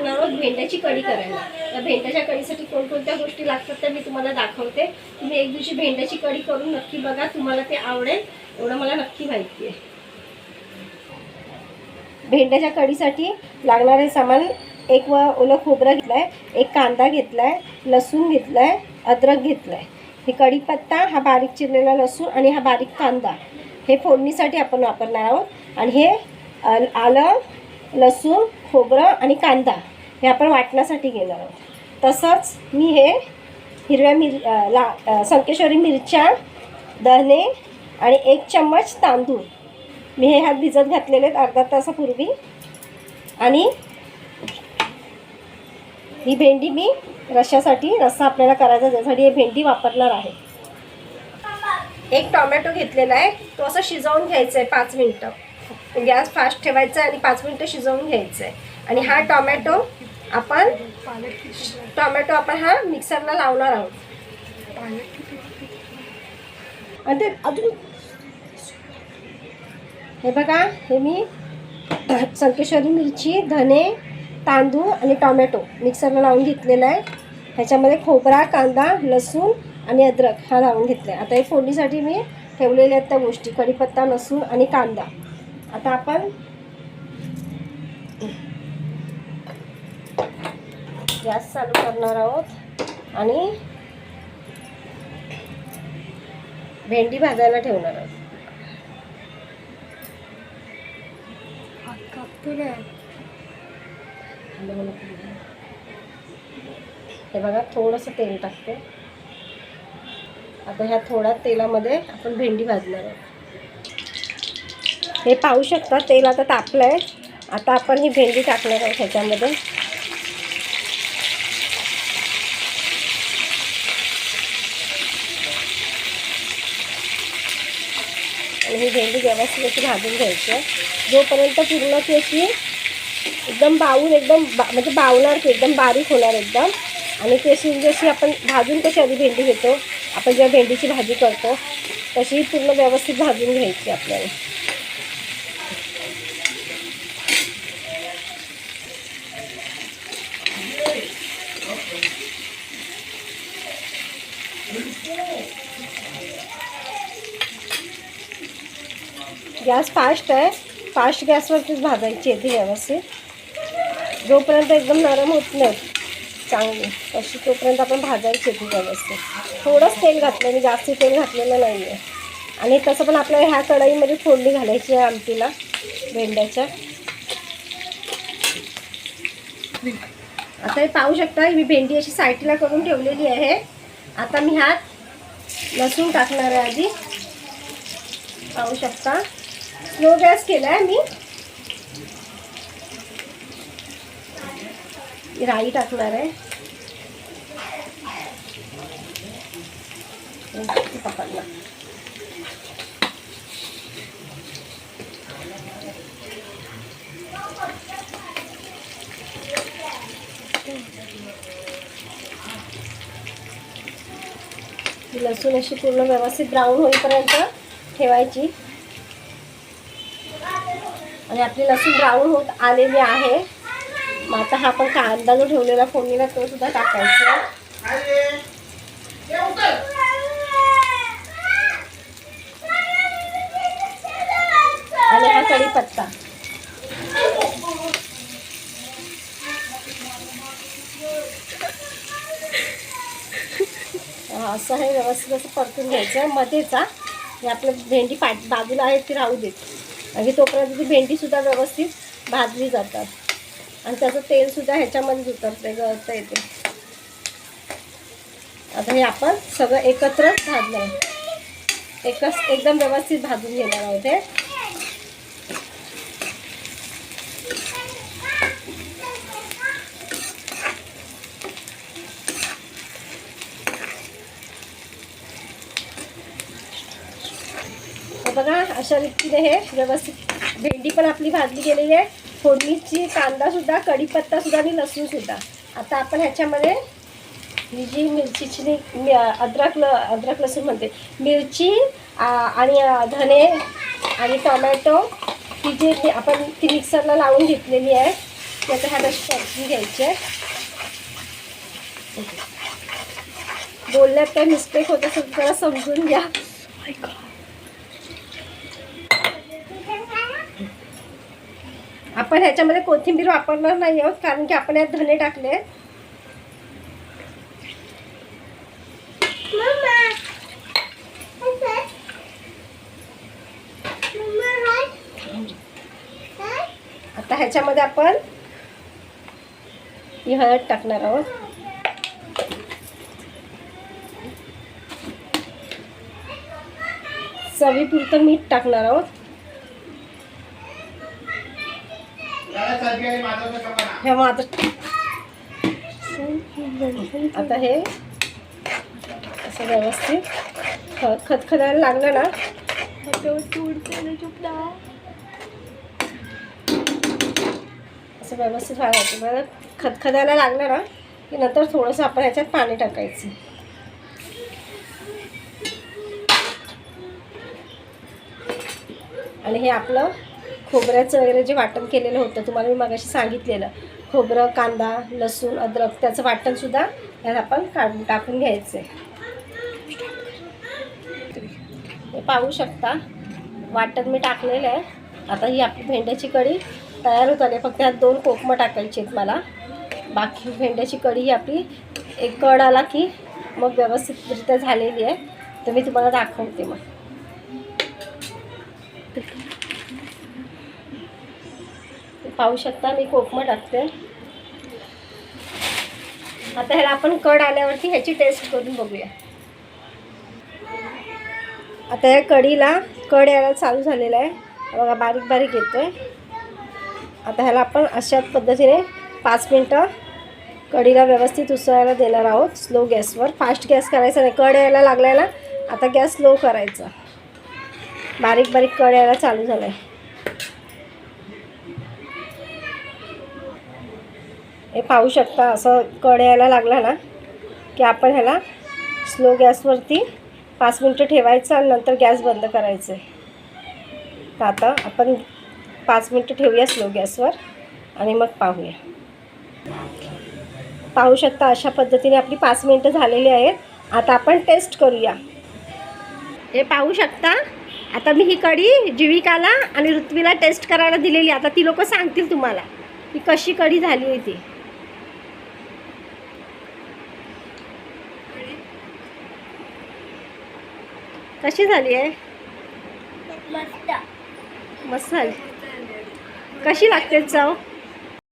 लागणार आहोत भेंड्याची कढी करायला. तर भेंड्याच्या कढीसाठी कोणकोणत्या गोष्टी लागतात त्या मी तुम्हाला दाखवते. तुम्ही एक दिवशी भेंड्याची कढी करून नक्की बघा तुम्हाला ते आवडेल एवढं मला नक्की माहिती आहे. भेंड्याच्या कढीसाठी लागणारे सामान एक व ओलं खोबरं घेतलं आहे एक कांदा घेतला आहे लसूण घेतला आहे अद्रक घेतलं आहे हे कढीपत्ता हा बारीक चिरलेला लसूण आणि हा बारीक कांदा हे फोडणीसाठी आपण वापरणार आहोत. आणि हे आलं लसूण खोबरं आणि कांदा हे आपण वाटण्यासाठी घेणार आहोत. तसंच मी हे हिरव्या मिर ला संकेश्वरी मिरच्या धने आणि एक चम्मच तांदूळ. मी हे हात भिजत घातलेले आहेत अर्धा तासापूर्वी. आणि ही भेंडी मी रश्शासाठी रस्सा आपल्याला करायचा त्यासाठी हे भेंडी वापरणार आहे. एक टोमॅटो घेतलेला आहे. तो असं शिजवून घ्यायचा आहे पाच मिनटं. गॅस फास्ट ठेवायचा आहे आणि पाच मिनटं शिजवून घ्यायचं आहे. आणि हा टोमॅटो आपण टोमॅटो आपण हा मिक्सरला लावणार आहोत. आणि ते अजून हे बघा हे मी संकेश्वरी मिरची धने तांदूळ आणि टोमॅटो मिक्सरला लावून घेतलेला आहे. ह्याच्यामध्ये खोबरा कांदा लसूण आणि अद्रक हा लावून घेतला आहे आता हे फोडणीसाठी मी ठेवलेल्या आहेत त्या गोष्टी कढीपत्ता लसूण आणि कांदा. आता आपण गॅस चालू करणार आहोत. आणि भेंडी भाजायला ठेवणार आहोत. हे बघा थोडंसं तेल टाकते. आता ह्या थोड्या तेलामध्ये आपण भेंडी भाजणार आहोत. हे पाहू शकता तेल आता तापलं आहे आता आपण ही भेंडी टाकणार आहोत ह्याच्यामध्ये आणि ही भेंडी व्यवस्थित अशी भाजून घ्यायची आहे. जोपर्यंत पूर्ण ती अशी एकदम बावून एकदम बा म्हणजे बावणार ती एकदम बारीक होणार एकदम. आणि ती अशी जशी आपण भाजून कशी आधी भेंडी घेतो. आपण जेव्हा भेंडीची भाजी करतो तशी पूर्ण व्यवस्थित भाजून घ्यायची आपल्याला. गॅस फास्ट आहे. फास्ट गॅसवरतीच भाजायची आहे ती व्यवस्थित. जोपर्यंत एकदम नरम होत नाही चांगली. तशी तोपर्यंत आपण भाजायची आहे ती व्यवस्थित. थोडंच तेल घातलं म्हणजे मी जास्त तेल घातलेलं नाही आहे आणि तसं पण आपल्या ह्या कढईमध्ये फोडणी घालायची आहे आमटीला भेंड्याच्या. आता हे पाहू शकता मी भेंडी अशी साईडला करून ठेवलेली आहे. आता मी ह्यात लसूण टाकणार आहे आधी. पाहू शकता. स्लो गॅस केला आहे मी राई टाकणार आहे. लसूण अशी पूर्ण व्यवस्थित ब्राऊन होईपर्यंत ठेवायची. आणि आपली लसूण ब्राऊन होत आलेली आहे. मग आता हा पण कांदा जो ठेवलेला फोडणीला तो सुद्धा टाकायचा. आणि हा कढीपत्ता. पत्ता असं हे व्यवस्थित असं परतून घ्यायचं. मध्येचा हे आपलं भेंडी पाट बाजूला आहे ती राहू देत. आणि तोपर्यंत ती भेंडीसुद्धा व्यवस्थित भाजली जातात. आणि त्याचं तेलसुद्धा ह्याच्यामध्येच उतरते गळतं येते. आता हे आपण सगळं एकत्रच भाजलं आहे एकच एकदम व्यवस्थित भाजून घेणार आहोत हे हे बघा अशा रीतीने हे व्यवस्थित भेंडी पण आपली भाजली गेलेली आहे. फोडणीची कांदासुद्धा कढीपत्तासुद्धा आणि लसूणसुद्धा आता आपण ह्याच्यामध्ये ही जी मिरचीची नि- मी- अद्रक ल अद्रक लसूण म्हणते. मिरची आणि धने आणि टोमॅटो ही जी आपण ती मिक्सरला लावून घेतलेली आहे. की आता ह्या अशी घ्यायची आहे. बोलण्यात काय मिस्टेक होत असेल तर समजून घ्या. Oh आपण ह्याच्यामध्ये कोथिंबीर वापरणार नाही आहोत कारण की आपण यात धने टाकले आता ह्याच्यामध्ये आपण ही हळद टाकणार आहोत. चवीपुरतं मीठ टाकणार आहोत. हे मग आता आता हे असं व्यवस्थित खतखदायला लागलं ना. असं व्यवस्थित व्हायला बरं खतखदायला लागलं ना की नंतर थोडंसं आपण ह्याच्यात पाणी टाकायचं. आणि हे आपलं खोबऱ्याचं वगैरे जे वाटण केलेलं होतं तुम्हाला मी मगाशी सांगितलेलं. खोबरं कांदा लसूण अद्रक त्याचं वाटणसुद्धा यात आपण काढून टाकून घ्यायचं आहे पाहू शकता वाटण मी टाकलेलं आहे. आता ही आपली भेंड्याची कढी तयार होत आली फक्त ह्यात दोन कोकमं टाकायची आहेत मला. बाकी भेंड्याची कढी ही आपली एक कड आला की मग व्यवस्थितरित्या झालेली आहे. तर मी तुम्हाला दाखवते मग. पाहू शकता मी कोकमं टाकते. आता ह्याला आपण कड आल्यावरती ह्याची टेस्ट करून बघूया. आता या कढीला कड यायला चालू झालेला आहे. बघा बारीक बारीक येतोय. आता ह्याला आपण अशाच पद्धतीने पाच मिनटं कढीला व्यवस्थित उसळायला देणार आहोत स्लो गॅसवर फास्ट गॅस करायचा नाही कड यायला लागलाय ना आता गॅस स्लो करायचा. बारीक बारीक कड यायला चालू झाला आहे हे पाहू शकता असं कड यायला लागला ना की आपण ह्याला स्लो गॅसवरती पाच मिनटं ठेवायचं आणि नंतर गॅस बंद करायचं. आहे तर आता आपण पाच मिनटं ठेवूया स्लो गॅसवर आणि मग पाहूया. पाहू शकता अशा पद्धतीने आपली पाच मिनटं झालेली आहेत. आता आपण टेस्ट करूया. हे पाहू शकता आता मी ही कढी जीविकाला आणि ऋत्वीला टेस्ट करायला दिलेली आता ती लोक सांगतील तुम्हाला की कशी कढी झाली आहे कशी झाली आहे? मस्त. मस्त झाली. कशी लागते चव?